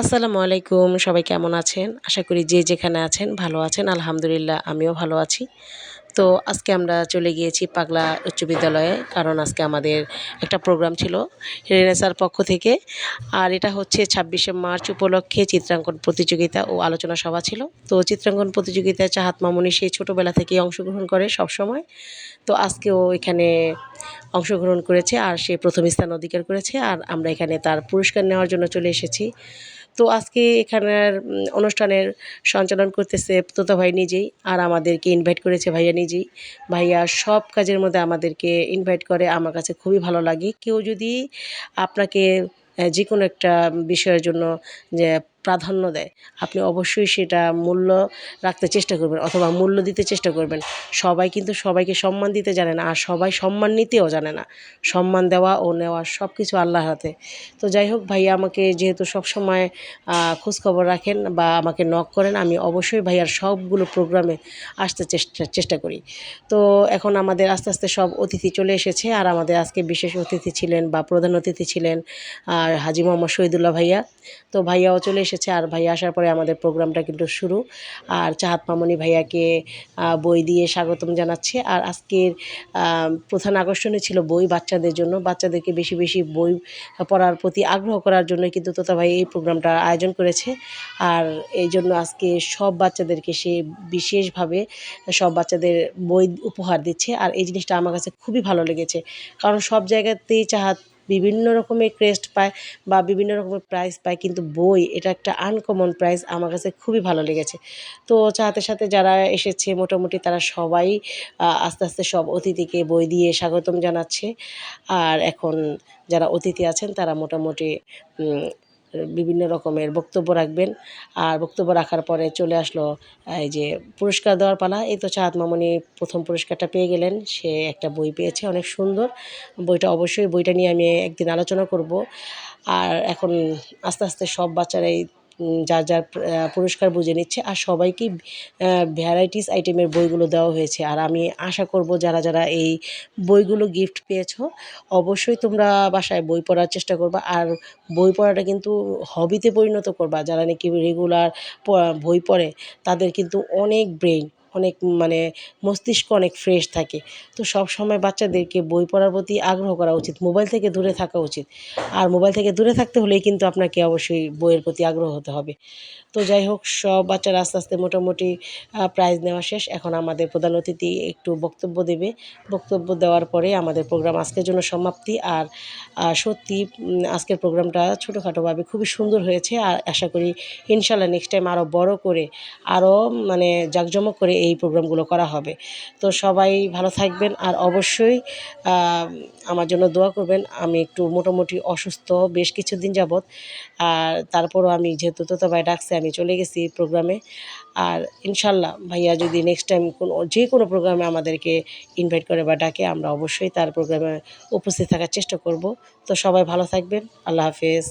আসসালামু আলাইকুম, সবাই কেমন আছেন? আশা করি যে যেখানে আছেন ভালো আছেন, আলহামদুলিল্লাহ আমিও ভালো আছি। তো আজকে আমরা চলে গিয়েছি পাগলা উচ্চ বিদ্যালয়ে, কারণ আজকে আমাদের একটা প্রোগ্রাম ছিল রেনেসার পক্ষ থেকে, আর এটা হচ্ছে ছাব্বিশে মার্চ উপলক্ষে চিত্রাঙ্কন প্রতিযোগিতা ও আলোচনা সভা ছিল। তো চিত্রাঙ্কন প্রতিযোগিতায় চাহাত মামুনি সেই ছোটোবেলা থেকেই অংশগ্রহণ করে সব সময় তো আজকেও এখানে অংশগ্রহণ করেছে আর সে প্রথম স্থান অধিকার করেছে, আর আমরা এখানে তার পুরস্কার নেওয়ার জন্য চলে এসেছি। তো আজকে এখানের অনুষ্ঠানের সঞ্চালন করতেছে তোতা ভাই নিজেই আর আমাদেরকে ইনভাইট করেছে ভাইয়া নিজেই। ভাইয়া সব কাজের মধ্যে আমাদেরকে ইনভাইট করে, আমার কাছে খুবই ভালো লাগে। কেউ যদি আপনাকে যে কোনো একটা বিষয়ের জন্য, যে প্রাধান্য দেয়। আপনি অবশ্যই সেটা মূল্য রাখতে চেষ্টা করবেন অথবা মূল্য দিতে চেষ্টা করবেন। সবাই কিন্তু সবাইকে সম্মান দিতে জানে না আর সবাই সম্মান নিতেও জানে না। সম্মান দেওয়া ও নেওয়া সব কিছু আল্লাহর হাতে। তো যাই হোক ভাইয়া আমাকে যেহেতু সবসময় খোঁজখবর রাখেন বা আমাকে নক করেন, আমি অবশ্যই ভাইয়ার সবগুলো প্রোগ্রামে আসতে চেষ্টা চেষ্টা করি। তো এখন আমাদের আস্তে আস্তে সব অতিথি চলে এসেছে আর আমাদের আজকে বিশেষ অতিথি ছিলেন বা প্রধান অতিথি ছিলেন, আর হাজি মোহাম্মদ শহীদুল্লাহ ভাইয়া। তো ভাইয়াও চলে এসেছে আর ভাইয়া আসার পরে আমাদের প্রোগ্রামটা কিন্তু শুরু। আর চাহাত মামনি ভাইয়াকে বই দিয়ে স্বাগতম জানাচ্ছে। আর আজকের প্রধান আকর্ষণীয় ছিল বই বাচ্চাদের জন্য। বাচ্চাদেরকে বেশি বেশি বই পড়ার প্রতি আগ্রহ করার জন্য কিন্তু তোতা ভাই এই প্রোগ্রামটা আয়োজন করেছে। আর এই জন্য আজকে সব বাচ্চাদেরকে সে বিশেষভাবে সব বাচ্চাদের বই উপহার দিচ্ছে। আর এই জিনিসটা আমার কাছে খুবই ভালো লেগেছে। কারণ সব জায়গাতেই চাহাত বিভিন্ন রকমের ক্রেস্ট পায় বা বিভিন্ন রকমের প্রাইজ পায়, কিন্তু বই এটা একটা আনকমন প্রাইজ আমার কাছে খুবই ভালো লেগেছে। তো সাথে সাথে যারা এসেছে মোটামুটি তারা সবাই আস্তে আস্তে সব অতিথিকে বই দিয়ে স্বাগতম জানাচ্ছে। আর এখন যারা অতিথি আছেন তারা মোটামুটি বিভিন্ন রকমের বক্তব্য রাখবেন। আর বক্তব্য রাখার পরে চলে আসলো, এই যে পুরস্কার দেওয়ার পালা। এই তো চাঁদ মামনি প্রথম পুরস্কারটা পেয়ে গেলেন। সে একটা বই পেয়েছে, অনেক সুন্দর। বইটা অবশ্যই, বইটা নিয়ে আমি একদিন আলোচনা করব। আর এখন আস্তে আস্তে সব বাচ্চারাই যার যার পুরস্কার বুঝে নিচ্ছে। আর সবাইকেই ভ্যারাইটিস আইটেমের বইগুলো দেওয়া হয়েছে। আর আমি আশা করব যারা যারা এই বইগুলো গিফট পেয়েছ, অবশ্যই তোমরা বাসায় বই পড়ার চেষ্টা করবা। আর বই পড়াটা কিন্তু হবিতে পরিণত করবা। যারা নাকি রেগুলার বই পড়ে, তাদের কিন্তু অনেক ব্রেইন অনেক মানে মস্তিষ্ক অনেক ফ্রেশ থাকে। তো সব সময় বাচ্চাদেরকে বই পড়ার প্রতি আগ্রহ করা উচিত মোবাইল থেকে দূরে থাকা উচিত। আর মোবাইল থেকে দূরে থাকতে হলেই কিন্তু আপনাকে অবশ্যই বইয়ের প্রতি আগ্রহ হতে হবে। তো যাই হোক, সব বাচ্চারা আস্তে আস্তে মোটামুটি প্রাইজ নেওয়া শেষ। এখন আমাদের প্রধান অতিথি একটু বক্তব্য দেবে। বক্তব্য দেওয়ার পরে আমাদের প্রোগ্রাম আজকের জন্য সমাপ্তি। আর সত্যি আজকের প্রোগ্রামটা ছোটোখাটোভাবে খুবই সুন্দর হয়েছে। আর আশা করি ইনশাল্লাহ নেক্সট টাইম আরও বড় করে আরও মানে জাঁকজমক করে এই প্রোগ্রামগুলো করা হবে। তো সবাই ভালো থাকবেন আর অবশ্যই আমার জন্য দোয়া করবেন, আমি একটু মোটামুটি অসুস্থ বেশ কিছুদিন যাবৎ, আর তারপরও আমি যেহেতু তো ভাই ডাকছে, আমি চলে গেছি প্রোগ্রামে আর ইনশাল্লাহ ভাইয়া যদি নেক্সট টাইম কোনো যে কোনো প্রোগ্রামে আমাদেরকে ইনভাইট করে বা ডাকে, আমরা অবশ্যই তার প্রোগ্রামে উপস্থিত থাকার চেষ্টা করব। তো সবাই ভালো থাকবেন, আল্লাহ হাফেজ।